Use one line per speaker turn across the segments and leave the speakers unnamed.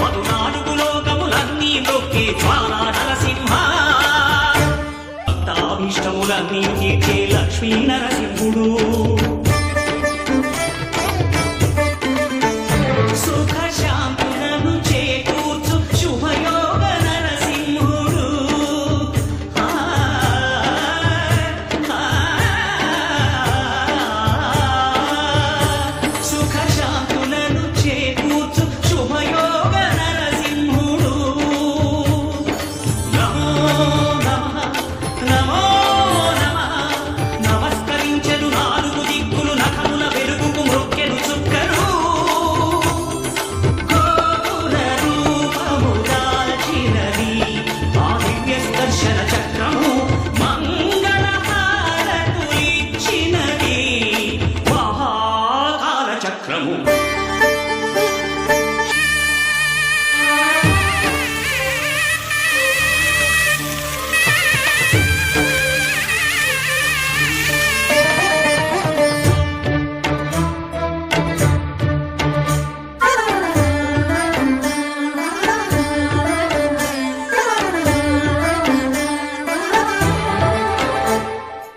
మరునాడు లోకములన్నీ నొక్కి ద్వారా నరసింహ భక్తాభిష్టములన్నీ తీర్చే లక్ష్మీ నరసింహుడు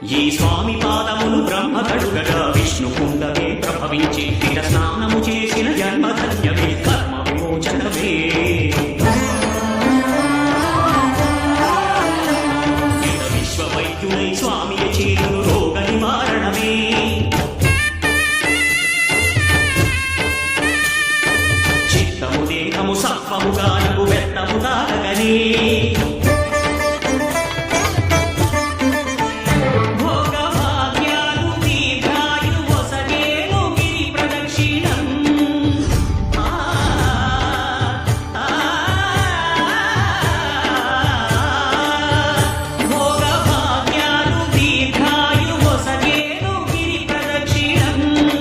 ఈ స్వామి పాదములు బ్రహ్మ కడుగగా విష్ణు కుండమే ప్రభవించి తిట స్నానము చేసిన జన్మధన్యమే కర్మ విమోచనమే విశ్వవైద్యులై